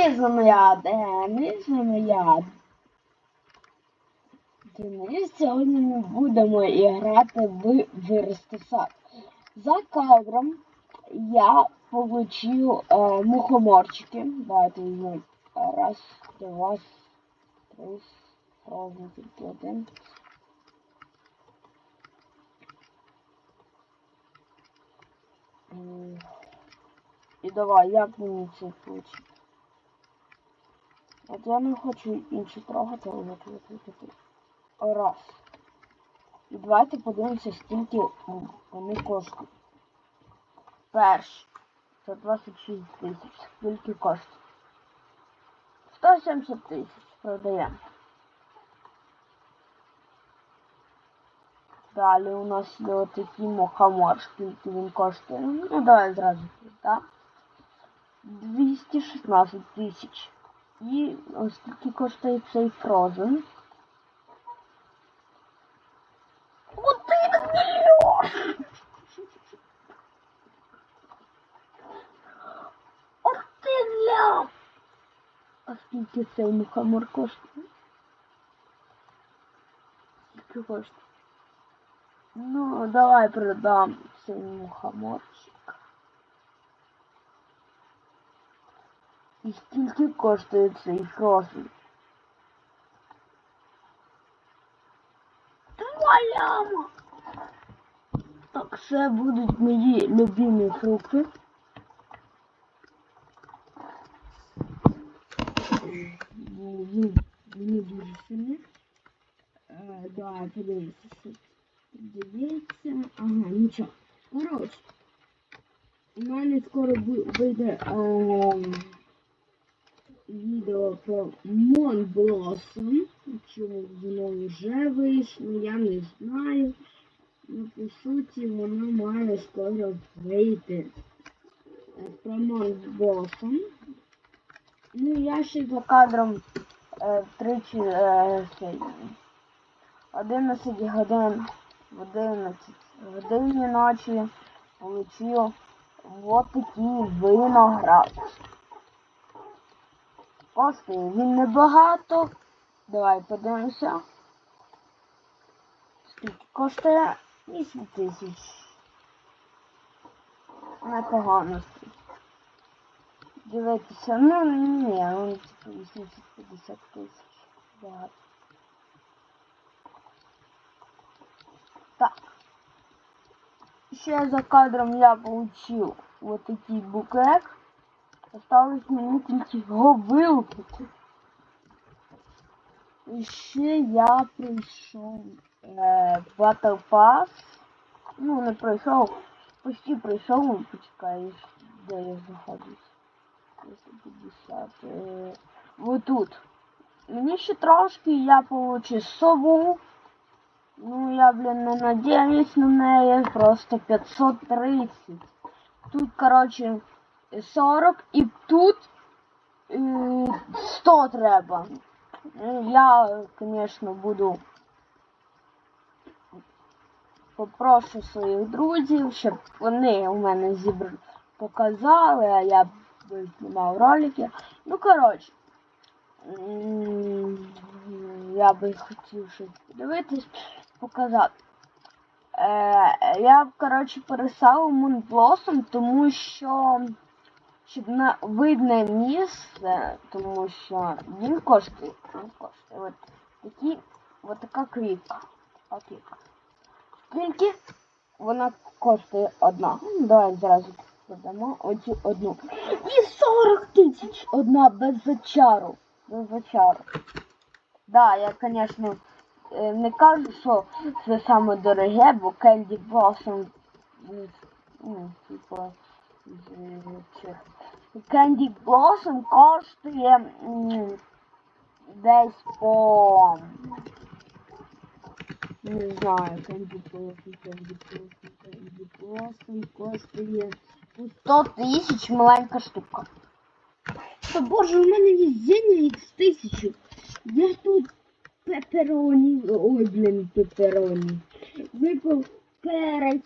Денис Денис я. Денис, сьогодні ми будемо грати в вирости сад. За кадром я получил э, мухоморчики. Давайте візьмемо. Раз, два, три, тільки один. І давай, як мені це получить? От я не хочу інші трогати, але хочу викликати. Раз. І давайте подивимося, скільки вони коштують. Перший. Це 26 тисяч. Скільки коштує? 170 тисяч. Продаємо. Далі у нас є отакий мухомор, скільки він коштує. Ну давай зразу, так? 216 тисяч. І ось скільки коштує цей Frozen. Один мільйон! Один лям! А скільки цей мухомор коштує? Скільки коштує? Ну, давай продам цей мухоморчик. І скільки коштує цей фроzen? Два ляма! Так, це будуть мої любимі фрукти. Він мені дуже сильно. Е, Давай подивимося, що Дивіться. Ага, нічого. Коротше. У мене скоро бу- вийде е, відео про Монблосом. Чому воно вже вийшло, я не знаю. Ну, по суті, воно має скоро вийти. Е, Про Монблосом. Ну, я ще за кадром е, втричі е, цей, 11 годин в 11 годині ночі получив вот такий виноград. Коштує він небагато. Давай подивимося. Скільки коштує 8 тисяч. Непогано стоїть. Дивитися, ну ні, ну типу 850 тисяч. Багато. Так. Ще за кадром я получил вот такий. Осталось мені тільки його вилупити. І ще я прийшов е, Battle Pass. Ну, не пройшов, почти пройшов, ну, почекай, де я знаходжусь. 250. Е, вот тут. Мені ще трошки я получу сову. Ну, я, блин, не надеюсь на неї. Просто 530. Тут, короче, 40 і тут е, 100 треба. Ну, Я, конечно, буду попрошу своїх друзів, щоб вони у мене зібрали, показали, а я б знімав ролики. Ну, коротше. Я би хотів щось подивитись, показати. Е, я, коротше, переставив Мунблосом, тому що щоб на видне місце, тому що він коштує. Він коштує. От такі, от така квітка. Така квітка. Скільки вона коштує одна? Давай зразу продамо оцю одну. І 40 тисяч одна без зачару. Без зачару. Да, я, конечно, е, не кажу, що це саме дороге, бо Candy Blossom, е, ну, типу, з цих. Candy Blossom коштує м, десь по... Не знаю, Candy Blossom, Candy Blossom, Candy Blossom коштує по 100 тисяч маленька штука. Та боже, у мене везіння х тисячу. Я тут пепероні. Ой, блін, пепероні. Випав перець.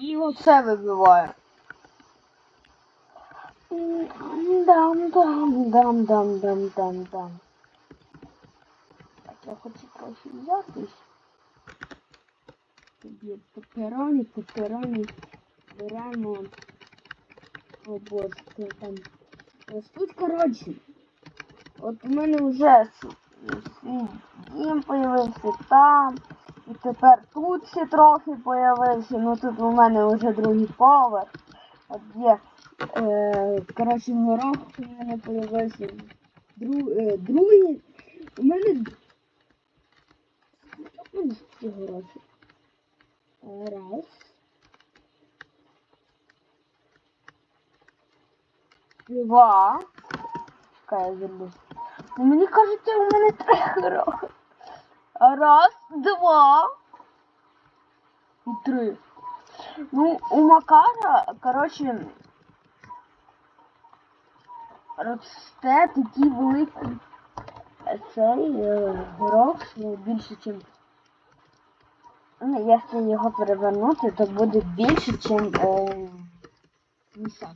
І оце вибиваю. М, Дам, дам, дам, дам, дам, дам, дам. Так, я хочу трохи взятись. Тобі пепероні, пепероні. Беремо. О боже, що там. Ось тут, коротше. От у мене вже с- свій дім появився там. І тепер тут ще трохи появився. Ну тут у мене вже другий поверх. От є. Е, коротше, горох у мене появився. Друг, е, другий. У мене. Скільки в мене ці горохи? Раз. Два. Зроблю. Ну, мені кажеться, у мене три горохи. Раз, два. І три. Ну, у Макара, коротше, росте такий великий е, цей е, горох, що більше, ніж Ну, якщо його перевернути, то буде більше, ніж е, мішак.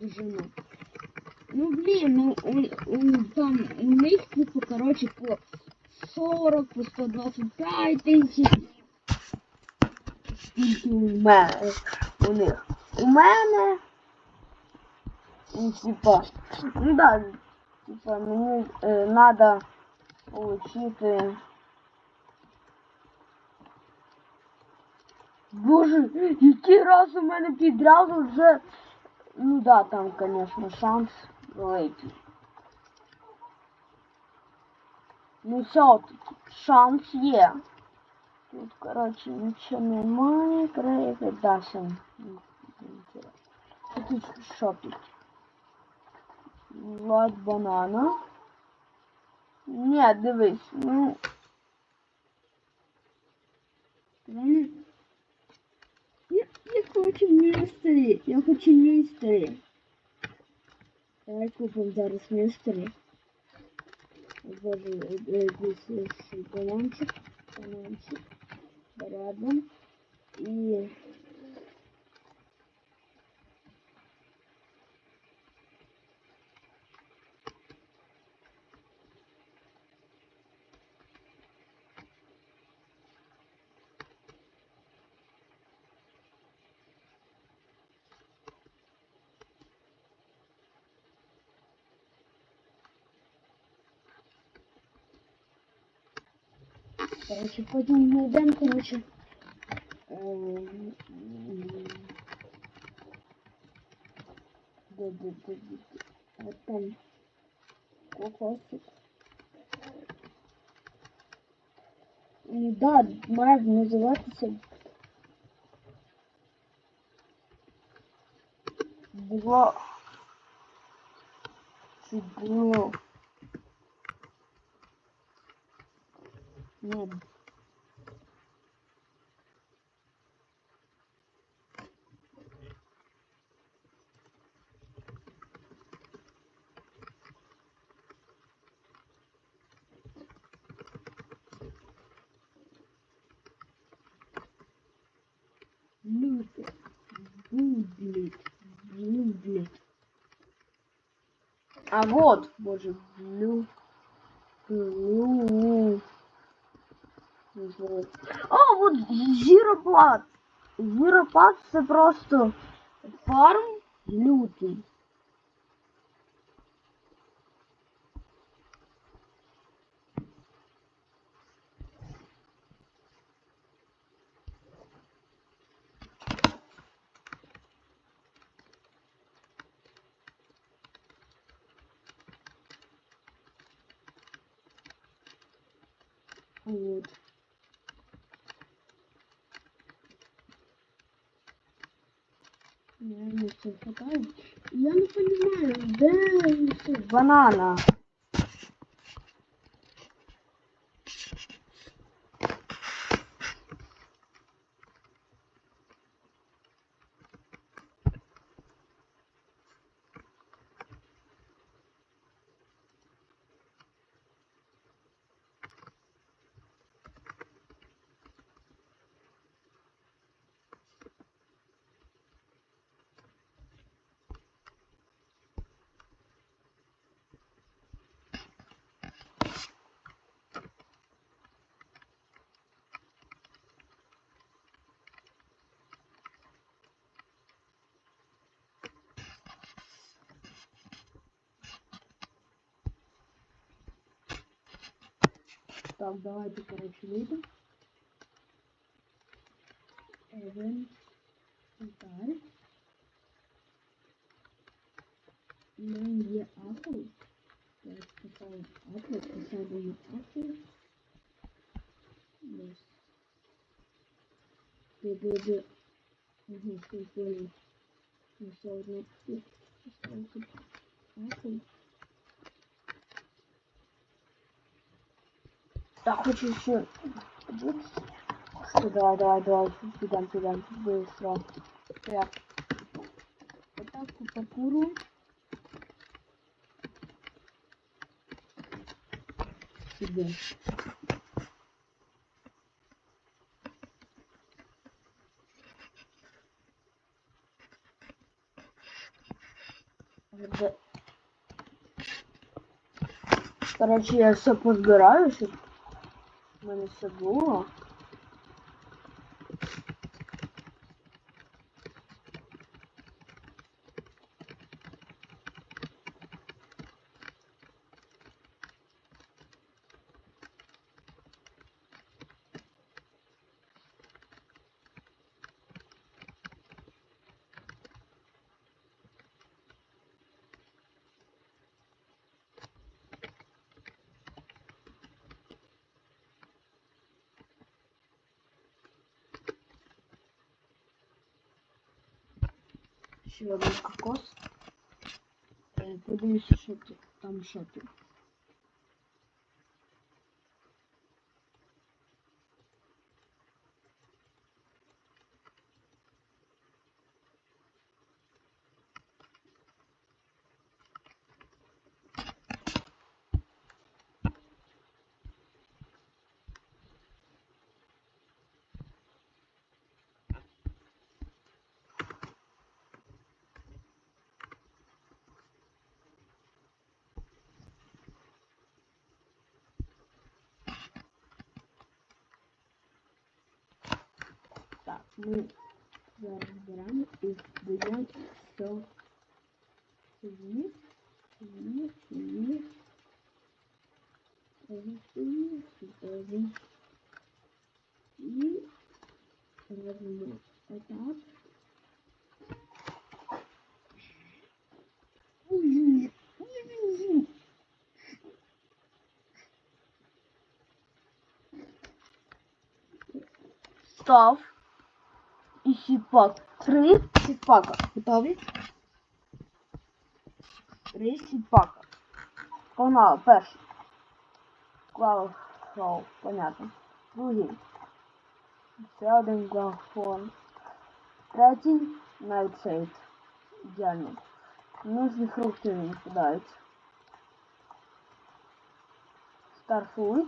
Дужину. Ну, блін, ну у, у, там у них, типу, коротше, по 40, по 125 тисяч. Скільки у мене у них. У мене. Ну, типа, ну да, типа, мені е, надо получити. Боже, який раз у мене підряд вже. Ну да, там, конечно, шанс великий. Ну все-таки шанс є. Тут, короче, нічого немає. Крейка, да, все. Тут що тут? Влад банана. Ні, дивись, ну. Вони я, я хочу містері. Я хочу містері. Давай купимо зараз містері. böyle bilgisiz denemiş. Denemiş. Beraber iyi. Короче, потім ми йдемо, короче. ем, Де, де, де, де, де. От там кокосик. Ну да, має називатися Було. Чи було. Ні. Люди. Будлит. А вот, боже. Блю. О, вот зіропад. Зіропад це просто фарм лютий. Вот. Я не понимаю, це банана. portal da web que era excluído. Event Intar. Mangia Apple. Pessoal, Apple, pessoal do Apple. Yes. Depois de. Uhum, depois de. Pessoal do Apple. Pessoal do Apple. Так, хочу еще... Что, давай, давай, давай, идем, идем, быстро. Так. Вот так по куру. Себе. Где- Короче, я все позбираю, щоб в мене все було. Один кокос. Подивлюся, що тут. Там що Tá, hum. grama e brilhante são subir, subir, subir. A gente subir, subir. E mais uma etapa. Ui. І сіпак. Три сіпака. Готові? Три сіпака. Погнали, перший. Клава шоу, понятно. Другий. Ще один графон. Третій найтшейд. Ідеально. Нужні фрукти не випадають. Старфуд.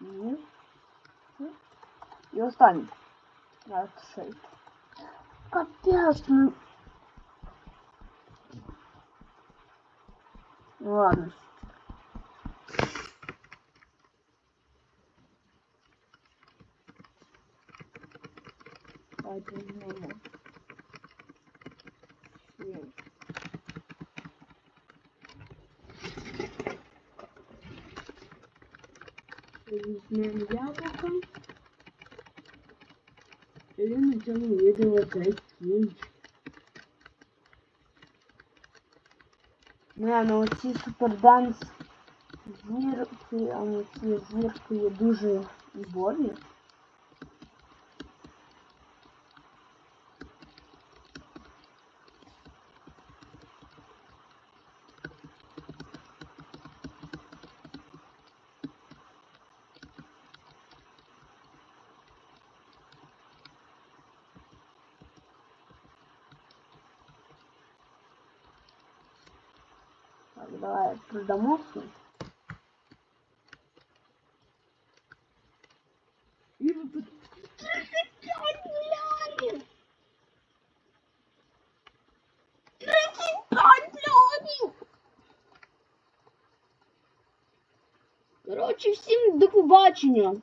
І... І останній. Найтшейд. Капец, ну... Ладно. Давайте возьмем. Семь. Візьмемо яблуко. І на цьому відео закінчимо. Не, ну оці суперданс зірки, а не ці зірки є дуже убові. давай продамо все. І ви тут... 35 мільйонів! 35 мільйонів! Коротше, всім до побачення!